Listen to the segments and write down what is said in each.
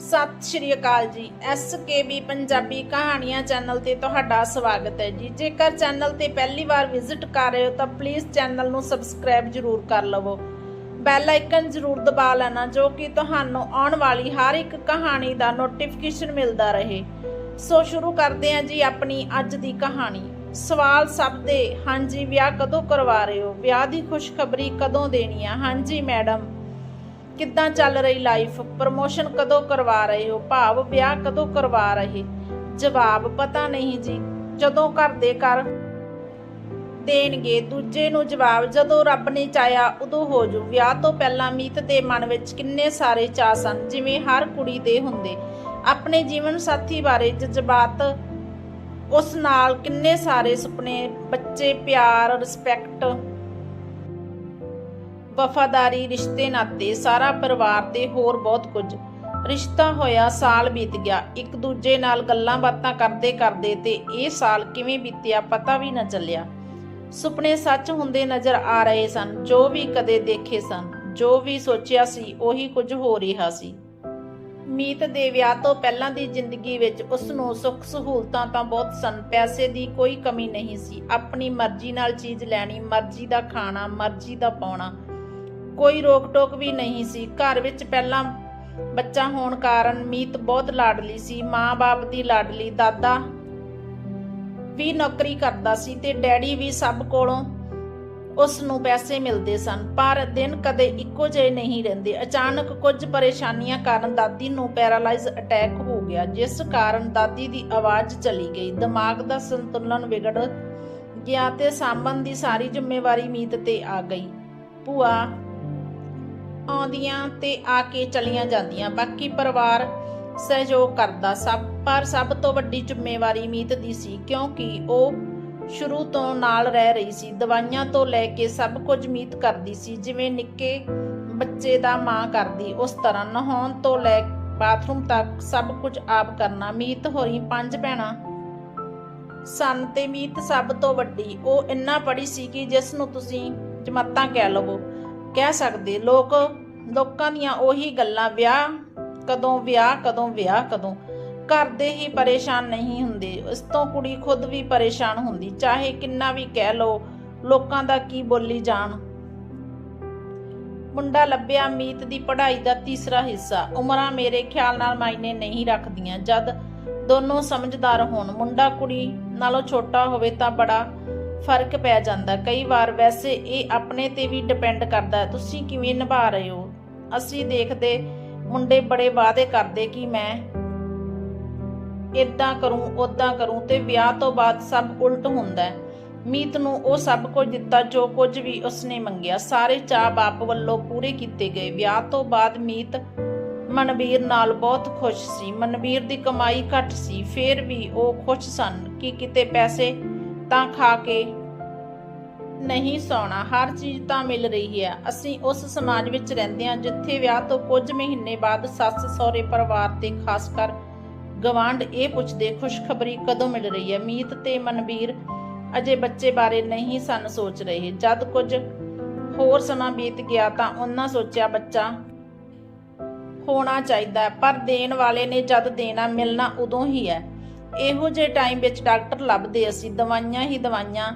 ਸਤਿ ਸ਼੍ਰੀ ਅਕਾਲ ਜੀ। ਐਸਕੇਬੀ ਪੰਜਾਬੀ ਕਹਾਣੀਆਂ ਚੈਨਲ ਤੇ ਤੁਹਾਡਾ ਸਵਾਗਤ ਹੈ ਜੀ। ਜੇਕਰ ਚੈਨਲ ਤੇ ਪਹਿਲੀ ਵਾਰ ਵਿਜ਼ਿਟ ਕਰ ਰਹੇ ਹੋ ਤਾਂ ਪਲੀਜ਼ ਚੈਨਲ ਨੂੰ ਸਬਸਕ੍ਰਾਈਬ ਜ਼ਰੂਰ ਕਰ ਲਵੋ। ਬੈਲ ਆਈਕਨ ਜ਼ਰੂਰ ਦਬਾ ਲੈਣਾ, ਜੋ ਕਿ ਤੁਹਾਨੂੰ ਆਉਣ ਵਾਲੀ ਹਰ ਇੱਕ ਕਹਾਣੀ ਦਾ ਨੋਟੀਫਿਕੇਸ਼ਨ ਮਿਲਦਾ ਰਹੇ। ਸੋ ਸ਼ੁਰੂ ਕਰਦੇ ਹਾਂ ਜੀ ਆਪਣੀ ਅੱਜ ਦੀ ਕਹਾਣੀ। ਸਵਾਲ ਸਭ ਦੇ, ਹਾਂਜੀ, ਵਿਆਹ ਕਦੋਂ ਕਰਵਾ ਰਹੇ ਹੋ? ਵਿਆਹ ਦੀ ਖੁਸ਼ਖਬਰੀ ਕਦੋਂ ਦੇਣੀ ਆ? ਹਾਂਜੀ, ਮੈਡਮ। ਕਿੱਦਾਂ ਚੱਲ ਰਹੀ ਲਾਈਫ ਪ੍ਰਮੋਸ਼ਨ ਕਦੋਂ ਕਰਵਾ ਰਹੇ ਹੋ? ਭਾਵ ਵਿਆਹ ਕਦੋਂ ਕਰਵਾ ਰਹੇ? ਜਵਾਬ ਪਤਾ ਨਹੀਂ ਜੀ। ਜਦੋਂ ਘਰ ਕਰ ਦੇਣਗੇ, ਦੂਜੇ ਨੂੰ ਜਵਾਬ ਜਦੋਂ ਰੱਬ ਨੇ ਚਾਹਿਆ ਉਦੋਂ ਹੋ ਜੂ ਵਿਆਹ ਤੋਂ ਪਹਿਲਾਂ ਮੀਤ ਦੇ ਮਨ ਵਿੱਚ ਕਿੰਨੇ ਸਾਰੇ ਚਾਅ ਸਨ, ਜਿਵੇਂ ਹਰ ਕੁੜੀ ਦੇ ਹੁੰਦੇ। ਆਪਣੇ ਜੀਵਨ ਸਾਥੀ ਬਾਰੇ ਜਜ਼ਬਾਤ, ਉਸ ਨਾਲ ਕਿੰਨੇ ਸਾਰੇ ਸੁਪਨੇ, ਬੱਚੇ, ਪਿਆਰ ਰਿਸਪੈਕਟ ਵਫਾਦਾਰੀ, ਰਿਸ਼ਤੇ ਨਾਤੇ, ਸਾਰਾ ਪਰਿਵਾਰ ਤੇ ਹੋਰ ਬਹੁਤ ਕੁਝ। ਰਿਸ਼ਤਾ ਹੋਇਆ, ਸਾਲ ਬੀਤ ਗਿਆ। ਇੱਕ ਦੂਜੇ ਨਾਲ ਗੱਲਾਂ ਬਾਤਾਂ ਕਰਦੇ ਕਰਦੇ ਤੇ ਇਹ ਸਾਲ ਕਿਵੇਂ ਬੀਤਿਆ ਪਤਾ ਵੀ ਨਾ ਚੱਲਿਆ। ਸੁਪਨੇ ਸੱਚ ਹੁੰਦੇ ਨਜ਼ਰ ਆ ਰਹੇ ਸਨ, ਜੋ ਵੀ ਕਦੇ ਦੇਖੇ ਸਨ, ਜੋ ਵੀ ਸੋਚਿਆ ਸੀ, ਉਹੀ ਕੁਝ ਹੋ ਰਿਹਾ ਸੀ। ਮੀਤ ਦੇ ਵਿਆਹ ਤੋਂ ਪਹਿਲਾਂ ਦੀ ਜ਼ਿੰਦਗੀ ਵਿੱਚ ਉਸ ਨੂੰ ਸੁੱਖ ਸਹੂਲਤਾਂ ਤਾਂ ਬਹੁਤ ਸਨ, ਪੈਸੇ ਦੀ ਕੋਈ ਕਮੀ ਨਹੀਂ ਸੀ। ਆਪਣੀ ਮਰਜ਼ੀ ਨਾਲ ਚੀਜ਼ ਲੈਣੀ, ਮਰਜ਼ੀ ਦਾ ਖਾਣਾ, ਮਰਜ਼ੀ ਦਾ ਪਾਉਣਾ ਕੋਈ ਰੋਕ ਟੋਕ ਵੀ ਨਹੀਂ ਸੀ। ਘਰ ਵਿੱਚ ਪਹਿਲਾਂ ਬੱਚਾ ਹੋਣ ਕਾਰਨ ਮੀਤ ਬਹੁਤ ਲਾਡਲੀ ਸੀ। ਮਾਂ-ਬਾਪ ਦੀ ਲਾਡਲੀ ਦਾਦਾ ਵੀ ਨੌਕਰੀ ਕਰਦਾ ਸੀ ਤੇ ਡੈਡੀ ਵੀ ਸਭ ਕੋਲੋਂ ਉਸ ਨੂੰ ਪੈਸੇ ਮਿਲਦੇ ਸਨ। ਪਰ ਦਿਨ ਕਦੇ ਇੱਕੋ ਜਿਹੇ ਨਹੀਂ ਰਹਿੰਦੇ। ਅਚਾਨਕ ਕੁਝ ਪਰੇਸ਼ਾਨੀਆਂ ਕਾਰਨ ਦਾਦੀ ਨੂੰ ਪੈਰਾਲਾਈਜ਼ ਅਟੈਕ ਹੋ ਗਿਆ, ਜਿਸ ਕਾਰਨ ਦਾਦੀ ਦੀ ਆਵਾਜ਼ ਚਲੀ ਗਈ। ਦਿਮਾਗ ਦਾ ਸੰਤੁਲਨ ਵਿਗੜ ਗਿਆ ਤੇ ਸਾਂਭਣ ਦੀ ਸਾਰੀ ਜ਼ਿੰਮੇਵਾਰੀ ਮੀਤ ਤੇ ਆ ਗਈ। ਭੂਆ ਆਉਂਦੀਆਂ ਤੇ ਆ ਕੇ ਚਲੀਆਂ ਜਾਂਦੀਆਂ। ਬਾਕੀ ਪਰਿਵਾਰ ਸਹਿਯੋਗ ਕਰਦਾ ਸਭ, ਪਰ ਸਭ ਤੋਂ ਵੱਡੀ ਜ਼ਿੰਮੇਵਾਰੀ ਮੀਤ ਦੀ ਸੀ, ਕਿਉਂਕਿ ਉਹ ਸ਼ੁਰੂ ਤੋਂ ਨਾਲ ਰਹਿ ਰਹੀ ਸੀ। ਦਵਾਈਆਂ ਤੋਂ ਲੈ ਕੇ ਸਭ ਕੁਝ ਮੀਤ ਕਰਦੀ ਸੀ, ਜਿਵੇਂ ਨਿੱਕੇ ਬੱਚੇ ਦਾ ਮਾਂ ਕਰਦੀ। ਉਸ ਤਰ੍ਹਾਂ ਨਹਾਉਣ ਤੋਂ ਲੈ ਬਾਥਰੂਮ ਤੱਕ ਸਭ ਕੁਝ ਆਪ ਕਰਨਾ। ਮੀਤ ਹੋਰੀ ਪੰਜ ਭੈਣਾਂ ਸਨ ਤੇ ਮੀਤ ਸਭ ਤੋਂ ਵੱਡੀ। ਉਹ ਇੰਨਾ ਪੜ੍ਹੀ ਸੀ ਕਿ ਜਿਸ ਨੂੰ ਤੁਸੀਂ ਜਮਾਤਾਂ ਕਹਿ ਲਵੋ, ਕਹਿ ਸਕਦੇ। ਲੋਕ ਲੋਕਾਂ ਦੀਆਂ ਉਹੀ ਗੱਲਾਂ, ਵਿਆਹ ਕਦੋਂ ਵਿਆਹ ਕਦੋਂ ਵਿਆਹ, ਕਦੋਂ। ਕਰਦੇ ਹੀ ਪਰੇਸ਼ਾਨ ਨਹੀਂ ਹੁੰਦੇ, ਇਸ ਤੋਂ ਕੁੜੀ ਖੁਦ ਵੀ ਪਰੇਸ਼ਾਨ ਹੁੰਦੀ, ਚਾਹੇ ਕਿੰਨਾ ਵੀ ਕਹਿ ਲੋ ਲੋਕਾਂ ਦਾ ਕੀ ਬੋਲੀ ਜਾਣ। ਮੁੰਡਾ ਲੱਭਿਆ ਮੀਤ ਦੀ ਪੜ੍ਹਾਈ ਦਾ ਤੀਸਰਾ ਹਿੱਸਾ। ਉਮਰਾਂ ਮੇਰੇ ਖਿਆਲ ਨਾਲ ਮਾਇਨੇ ਨਹੀਂ ਰੱਖਦੀਆਂ, ਜਦ ਦੋਨੋਂ ਸਮਝਦਾਰ ਹੋਣ। ਮੁੰਡਾ ਕੁੜੀ ਨਾਲੋਂ ਛੋਟਾ ਹੋਵੇ ਤਾਂ ਬੜਾ ਫ਼ਰਕ ਪੈ ਜਾਂਦਾ। ਕਈ ਵਾਰ ਵੈਸੇ ਇਹ ਆਪਣੇ ਤੇ ਵੀ ਡਿਪੈਂਡ ਕਰਦਾ ਤੁਸੀਂ ਕਿਵੇਂ ਨਿਭਾ ਰਹੇ ਹੋ? ਅਸੀਂ ਦੇਖਦੇ ਮੁੰਡੇ ਬੜੇ ਵਾਅਦੇ ਕਰਦੇ ਕਿ ਮੈਂ ਇਦਾਂ ਕਰੂੰ ਉਦਾਂ ਕਰੂੰ ਤੇ ਵਿਆਹ ਤੋਂ ਬਾਅਦ ਸਭ ਉਲਟ ਹੁੰਦਾ ਹੈ। ਮੀਤ ਨੂੰ ਉਹ ਸਭ ਕੁਝ ਦਿੱਤਾ ਜੋ ਕੁਝ ਵੀ ਉਸਨੇ ਮੰਗਿਆ। ਸਾਰੇ ਚਾਅ ਬਾਪ ਵੱਲੋਂ ਪੂਰੇ ਕੀਤੇ ਗਏ। ਵਿਆਹ ਤੋਂ ਬਾਅਦ ਮੀਤ ਮਨਵੀਰ ਨਾਲ ਬਹੁਤ ਖੁਸ਼ ਸੀ। ਮਨਵੀਰ ਦੀ ਕਮਾਈ ਘੱਟ ਸੀ। ਫੇਰ ਵੀ ਉਹ ਖੁਸ਼ ਸਨ ਕਿ ਕਿਤੇ ਪੈਸੇ ਤਾਂ ਖਾ ਕੇ ਨਹੀਂ ਸੌਣਾ। ਹਰ ਚੀਜ਼ ਤਾਂ ਮਿਲ ਰਹੀ ਹੈ। ਅਸੀਂ ਉਸ ਸਮਾਜ ਵਿੱਚ ਰਹਿੰਦੇ ਹਾਂ ਜਿੱਥੇ ਵਿਆਹ ਤੋਂ ਕੁਝ ਮਹੀਨੇ ਬਾਅਦ ਸੱਸ, ਸਹੁਰੇ, ਪਰਿਵਾਰ ਤੇ ਖਾਸ ਕਰ ਗਵਾਂਢ ਇਹ ਪੁੱਛਦੇ, ਖੁਸ਼ਖਬਰੀ ਕਦੋਂ ਮਿਲ ਰਹੀ ਹੈ? ਮੀਤ ਤੇ ਮਨਵੀਰ ਅਜੇ ਬੱਚੇ ਬਾਰੇ ਨਹੀਂ ਸਨ ਸੋਚ ਰਹੇ। ਜਦ ਕੁਝ ਹੋਰ ਸਮਾਂ ਬੀਤ ਗਿਆ ਤਾਂ ਉਹਨਾਂ ਸੋਚਿਆ, ਬੱਚਾ ਹੋਣਾ ਚਾਹੀਦਾ ਪਰ ਦੇਣ ਵਾਲੇ ਨੇ ਜਦ ਦੇਣਾ, ਮਿਲਣਾ ਉਦੋਂ ਹੀ ਹੈ। ਇਹੋ ਜਿਹੇ ਟਾਈਮ ਵਿੱਚ ਡਾਕਟਰ ਲੱਭਦੇ ਅਸੀਂ, ਦਵਾਈਆਂ ਹੀ ਦਵਾਈਆਂ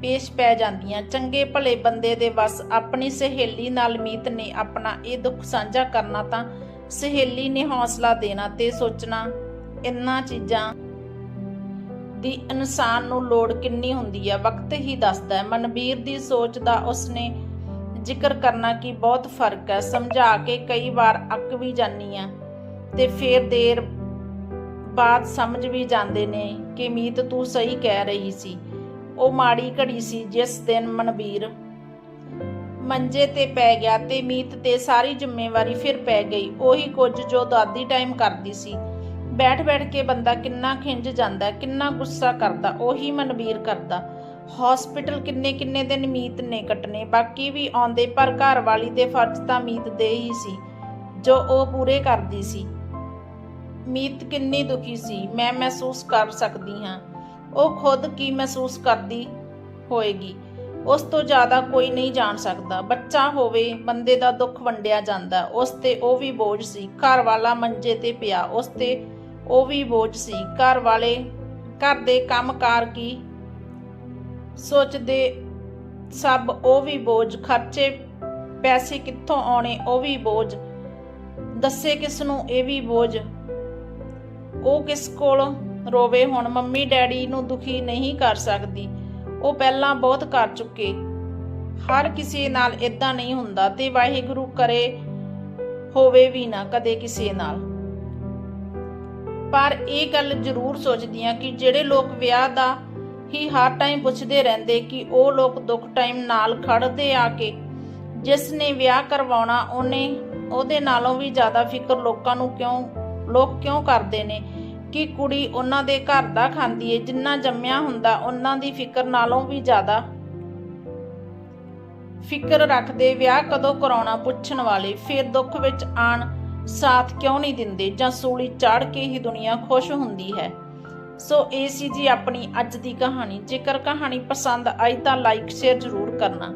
ਪੇਸ਼ ਪੈ ਜਾਂਦੀਆਂ। ਚੰਗੇ ਭਲੇ ਬੰਦੇ ਦੇ ਵੱਸ ਆਪਣੀ ਸਹੇਲੀ ਨਾਲ ਮੀਤ ਨੇ ਆਪਣਾ ਇਹ ਦੁੱਖ ਸਾਂਝਾ ਕਰਨਾ ਤਾਂ ਸਹੇਲੀ ਨੇ ਹੌਸਲਾ ਦੇਣਾ ਤੇ ਸੋਚਣਾ, ਇੰਨਾ ਚੀਜ਼ਾਂ ਦੀ ਇਨਸਾਨ ਨੂੰ ਲੋੜ ਕਿੰਨੀ ਹੁੰਦੀ ਹੈ ਵਕਤ ਹੀ ਦੱਸਦਾ ਹੈ। ਮਨਵੀਰ ਦੀ ਸੋਚ ਦਾ ਉਸਨੇ ਜ਼ਿਕਰ ਕਰਨਾ ਕਿ ਬਹੁਤ ਫ਼ਰਕ ਹੈ। ਸਮਝਾ ਕੇ ਕਈ ਵਾਰ ਅੱਕ ਵੀ ਜਾਨੀ ਆ ਤੇ ਫੇਰ ਦੇਰ ਬਾਤ ਸਮਝ ਵੀ ਜਾਂਦੇ ਨੇ ਕਿ ਮੀਤ ਤੂੰ ਸਹੀ ਕਹਿ ਰਹੀ ਸੀ। ਉਹ ਮਾੜੀ ਘੜੀ ਸੀ ਜਿਸ ਦਿਨ ਮਨਵੀਰ ਮੰਜੇ ਤੇ ਪੈ ਗਿਆ ਤੇ ਮੀਤ ਤੇ ਸਾਰੀ ਜ਼ਿੰਮੇਵਾਰੀ ਫਿਰ ਪੈ ਗਈ। ਉਹੀ ਕੁਝ ਜੋ ਦਾਦੀ ਟਾਈਮ ਕਰਦੀ ਸੀ। ਬੈਠ ਬੈਠ ਕੇ ਬੰਦਾ ਕਿੰਨਾ ਖਿੰਜ ਜਾਂਦਾ, ਕਿੰਨਾ ਗੁੱਸਾ ਕਰਦਾ, ਉਹੀ ਮਨਵੀਰ ਕਰਦਾ। ਹਸਪੀਟਲ ਕਿੰਨੇ ਕਿੰਨੇ ਦਿਨ ਮੀਤ ਨੇ ਕੱਟਨੇ ਬਾਕੀ ਵੀ ਆਉਂਦੇ ਪਰ ਘਰ ਵਾਲੀ ਦੇ ਫਰਜ਼ ਤਾਂ ਮੀਤ ਦੇ ਹੀ ਸੀ, ਜੋ ਉਹ ਪੂਰੇ ਕਰਦੀ ਸੀ। ਮੀਤ ਕਿੰਨੀ ਦੁਖੀ ਸੀ, ਮੈਂ ਮਹਿਸੂਸ ਕਰ ਸਕਦੀ ਹਾਂ। ਉਹ ਖੁਦ ਕੀ ਮਹਿਸੂਸ ਕਰਦੀ ਹੋਏਗੀ? ਉਸ ਤੋਂ ਜ਼ਿਆਦਾ ਕੋਈ ਨਹੀਂ ਜਾਣ ਸਕਦਾ। ਬੱਚਾ ਹੋਵੇ, ਬੰਦੇ ਦਾ ਦੁੱਖ ਵੰਡਿਆ ਜਾਂਦਾ। ਉਸ ਤੇ ਉਹ ਵੀ ਬੋਝ ਸੀ। ਘਰ ਵਾਲਾ ਮੰਜੇ ਤੇ ਪਿਆ। ਉਸ ਤੇ ਉਹ ਵੀ ਬੋਝ ਸੀ। ਘਰ ਵਾਲੇ, ਘਰ ਦੇ ਕੰਮਕਾਰ ਕੀ ਸੋਚਦੇ ਸਭ ਉਹ ਵੀ ਬੋਝ। ਖਰਚੇ, ਪੈਸੇ ਕਿੱਥੋਂ ਆਉਣੇ? ਉਹ ਵੀ ਬੋਝ। ਦੱਸੇ ਕਿਸ ਨੂੰ? ਇਹ ਵੀ ਬੋਝ। ਉਹ ਕਿਸ ਕੋਲ ਰੋਵੇ ਹੁਣ ਮੰਮੀ ਡੈਡੀ ਨੂੰ ਦੁਖੀ ਨਹੀਂ ਕਰ ਸਕਦੀ। ਉਹ ਪਹਿਲਾਂ ਬਹੁਤ ਕਰ ਚੁੱਕੇ। ਹਰ ਕਿਸੇ ਨਾਲ ਇਦਾਂ ਨਹੀਂ ਹੁੰਦਾ ਤੇ ਵਾਹਿਗੁਰੂ ਕਰੇ ਹੋਵੇ ਵੀ ਨਾ ਕਦੇ ਕਿਸੇ ਨਾਲ। ਪਰ ਇਹ ਗੱਲ ਜ਼ਰੂਰ ਸੋਚਦੀ ਆ ਕਿ ਜਿਹੜੇ ਲੋਕ ਵਿਆਹ ਦਾ ਹੀ ਹਰ ਟਾਈਮ ਪੁੱਛਦੇ ਰਹਿੰਦੇ ਕਿ ਉਹ ਲੋਕ ਦੁੱਖ ਟਾਈਮ ਨਾਲ ਖੜਦੇ ਆ ਕੇ ਜਿਸ ਨੇ ਵਿਆਹ ਕਰਵਾਉਣਾ ਉਹਨੇ ਉਹਦੇ ਨਾਲੋਂ ਵੀ ਜ਼ਿਆਦਾ ਫਿਕਰ ਲੋਕਾਂ ਨੂੰ ਕਿਉਂ ਲੋਕ ਕਿਉਂ ਕਰਦੇ ਨੇ ਕਿ ਕੁੜੀ ਉਹਨਾਂ ਦੇ ਘਰ ਦਾ ਖਾਂਦੀ ਏ, ਜਿੰਨਾ ਜੰਮਿਆ ਹੁੰਦਾ ਉਹਨਾਂ ਦੀ ਫਿਕਰ ਨਾਲੋਂ ਵੀ ਜ਼ਿਆਦਾ। ਫਿਕਰ ਰੱਖਦੇ ਵਿਆਹ ਕਦੋਂ ਕਰਾਉਣਾ ਪੁੱਛਣ ਵਾਲੇ, ਫਿਰ ਦੁੱਖ ਵਿੱਚ ਆਣ ਸਾਥ ਕਿਉਂ ਨਹੀਂ ਦਿੰਦੇ ਜਾਂ ਸੂਲੀ ਚਾੜ ਕੇ ਹੀ ਦੁਨੀਆ ਖੁਸ਼ ਹੁੰਦੀ ਹੈ। ਸੋ ਇਹ ਸੀ ਜੀ ਆਪਣੀ ਅੱਜ ਦੀ ਕਹਾਣੀ। ਜੇਕਰ ਕਹਾਣੀ ਪਸੰਦ ਆਈ ਤਾਂ ਲਾਈਕ ਸ਼ੇਅਰ ਜ਼ਰੂਰ ਕਰਨਾ।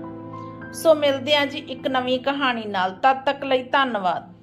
ਸੋ ਮਿਲਦੇ ਆ ਜੀ ਇੱਕ ਨਵੀਂ ਕਹਾਣੀ ਨਾਲ। ਤਦ ਤੱਕ ਲਈ ਧੰਨਵਾਦ।